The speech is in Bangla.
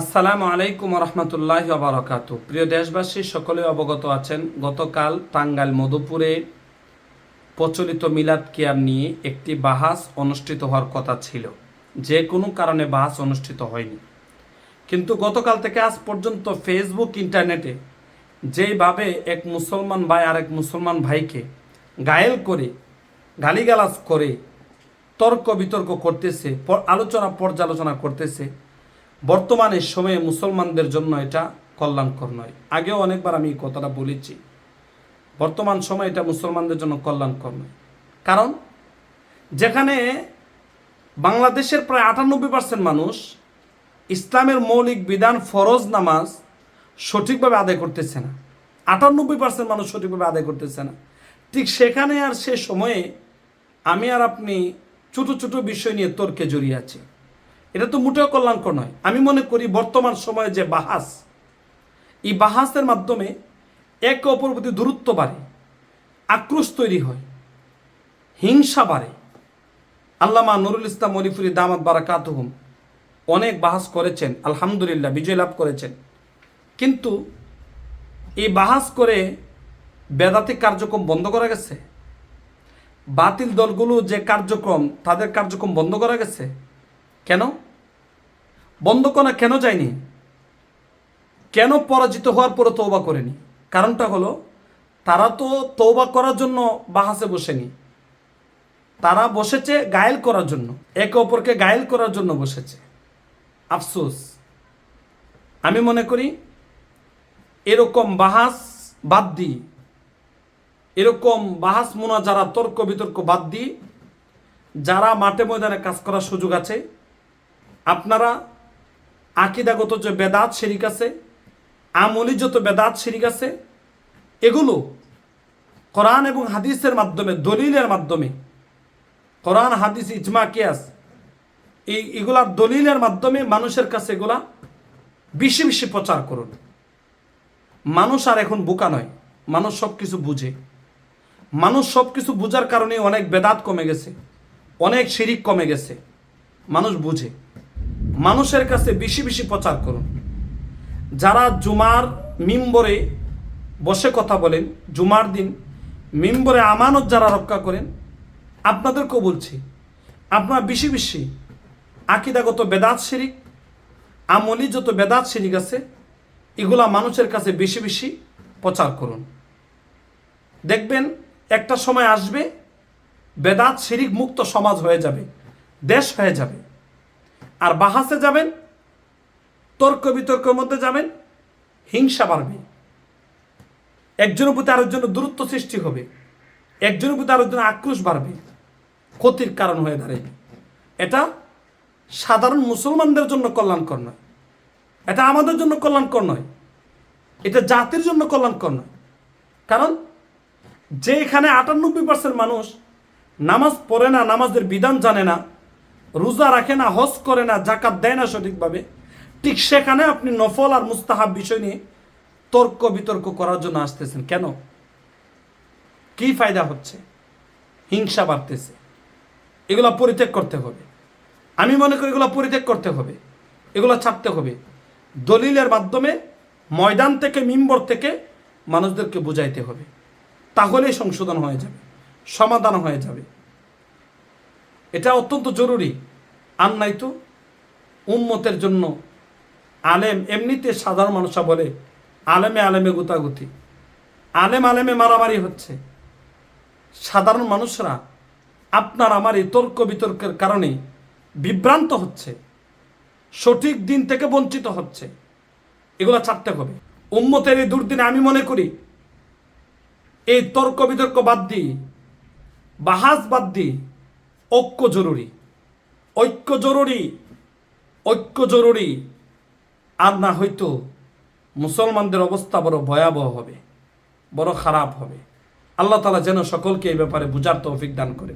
আসসালামু আলাইকুম রহমতুল্লাহ বারকাত প্রিয় দেশবাসী, সকলে অবগত আছেন, গতকাল টাঙ্গাইল মধুপুরে প্রচলিত মিলাদ কিয়াম নিয়ে একটি বাহাস অনুষ্ঠিত হওয়ার কথা ছিল। যে কোনো কারণে বাহাস অনুষ্ঠিত হয়নি। কিন্তু গতকাল থেকে আজ পর্যন্ত ফেসবুক ইন্টারনেটে যেইভাবে এক মুসলমান ভাই আর এক মুসলমান ভাইকে গায়েল করে, গালিগালাজ করে তর্ক বিতর্ক করতেছে আলোচনা পর্যালোচনা করতেছে বর্তমানে সময়ে মুসলমানদের জন্য এটা কল্যাণকর নয়। আগেও অনেকবার আমি কথাটা বলেছি। বর্তমান সময়ে এটা মুসলমানদের জন্য কল্যাণকর নয়। কারণ যেখানে বাংলাদেশের প্রায় আটানব্বই পার্সেন্ট মানুষ ইসলামের মৌলিক বিধান ফরজ নামাজ সঠিকভাবে আদায় করতেছে না। আটানব্বই পার্সেন্ট মানুষ সঠিকভাবে আদায় করতেছে না। ঠিক সেখানে আর সে সময়ে আমি আর আপনি ছোটো ছোটো বিষয় নিয়ে তর্কে জড়িয়ে আছি। এটা তো মোটেও কল্যাণকর নয়। আমি মনে করি বর্তমান সময়ে যে বাহাস, এই বাহাসের মাধ্যমে একে অপর প্রতি দূরত্ব বাড়ে, আক্রোশ তৈরি হয়, হিংসা বাড়ে। আল্লামা নুরুল ইসলাম মরিফুরি দামাত বারাকাতুহুম অনেক বাহাস করেছেন, আলহামদুলিল্লাহ, বিজয় লাভ করেছেন। কিন্তু এই বাহাস করে বেদাতিক কার্যক্রম বন্ধ করা গেছে? বাতিল দলগুলো যে কার্যক্রম, তাদের কার্যক্রম বন্ধ করা গেছে? কেন? বন্ধ করা কেন যায়নি? কেন পরাজিত হওয়ার পরে তৌবা করেনি? কারণটা হলো, তারা তো তৌবা করার জন্য বাহাসে বসেনি। তারা বসেছে গায়েল করার জন্য, একে অপরকে গায়েল করার জন্য বসেছে। আফসোস। আমি মনে করি, এরকম বাহাস বাদ দিই এরকম বাহাস মোনা যারা তর্ক বিতর্ক বাদ দিয়ে, যারা মাঠে ময়দানে কাজ করার সুযোগ আছে, আপনারা আকিদাগত যে বেদাত শিরিক আছে, আমলি যত বেদাত শিরিক আছে, এগুলো কোরআন এবং হাদিসের মাধ্যমে, দলিলের মাধ্যমে, কোরআন, হাদিস, ইজমা, কিয়াস, এই এগুলার দলিলের মাধ্যমে মানুষের কাছে এগুলা বেশি বেশি প্রচার করুন। মানুষ আর এখন বোকা নয়, মানুষ সব কিছু বুঝে। মানুষ সব কিছু বোঝার কারণে অনেক বেদাত কমে গেছে, অনেক শিরিক কমে গেছে, মানুষ বুঝে। মানুষের কাছে বেশি বেশি প্রচার করুন। যারা জুমার মিম্বরে বসে কথা বলেন, জুমার দিন মিম্বরে আমানত যারা রক্ষা করেন, আপনাদেরকেও বলছি, আপনারা বেশি বেশি আকিদাগত বেদাত শিরিক আমলি যত বেদাত শিরিক আছে, এগুলা মানুষের কাছে বেশি বেশি প্রচার করুন। দেখবেন একটা সময় আসবে, বেদাত শিরিক মুক্ত সমাজ হয়ে যাবে, দেশ হয়ে যাবে। আর বাহাসে যাবেন, তর্ক বিতর্কের মধ্যে যাবেন, হিংসা বাড়বে। একজনের প্রতি আরেকজনের দূরত্ব সৃষ্টি হবে, একজনের প্রতি আরেকজনের আক্রোশ বাড়বে, ক্ষতির কারণ হয়ে দাঁড়াবে। এটা সাধারণ মুসলমানদের জন্য কল্যাণকর নয়। এটা আমাদের জন্য কল্যাণকর নয়। এটা জাতির জন্য কল্যাণকর নয়। কারণ যে এখানে আটানব্বই পার্সেন্ট মানুষ নামাজ পড়ে না, নামাজের বিধান জানে না রোজা রাখে না, হজ করে না জাকাত দেয় না সঠিকভাবে, ঠিক সেখানে আপনি নফল আর মুস্তাহাব বিষয় নিয়ে তর্ক বিতর্ক করার জন্য আসতেছেন। কেন? কি ফায়দা হচ্ছে? হিংসা বাড়তেছে। এগুলো পরিত্যাগ করতে হবে। আমি মনে করি এগুলো পরিত্যাগ করতে হবে। এগুলো ছাড়তে হবে। দলিলের মাধ্যমে ময়দান থেকে, মিম্বর থেকে মানুষদেরকে বুঝাইতে হবে। তাহলেই সংশোধন হয়ে যাবে, সমাধান হয়ে যাবে। এটা অত্যন্ত জরুরি। আর নাই তো উম্মতের জন্য আলেম এমনিতে সাধারণ মানুষরা বলে, আলেমে আলেমে গুতাগুতি। আলেম আলেমে মারামারি হচ্ছে। সাধারণ মানুষরা আপনার আমার এই তর্ক বিতর্কের কারণে বিভ্রান্ত হচ্ছে, সঠিক দিন থেকে বঞ্চিত হচ্ছে। এগুলো ছাড়তে হবে। উম্মতের এই দুর্দিনে আমি মনে করি, এই তর্ক বিতর্ক বাদ দিই বাহাজ বাদ দিই ঐক্য জরুরি। ঐক্য জরুরি ঐক্য জরুরি। আর না হয়তো মুসলমানদের অবস্থা বড় ভয়াবহ হবে, বড় খারাপ হবে। আল্লাহ তালা যেন সকলকে এই ব্যাপারে বুঝার তৌফিক দান করে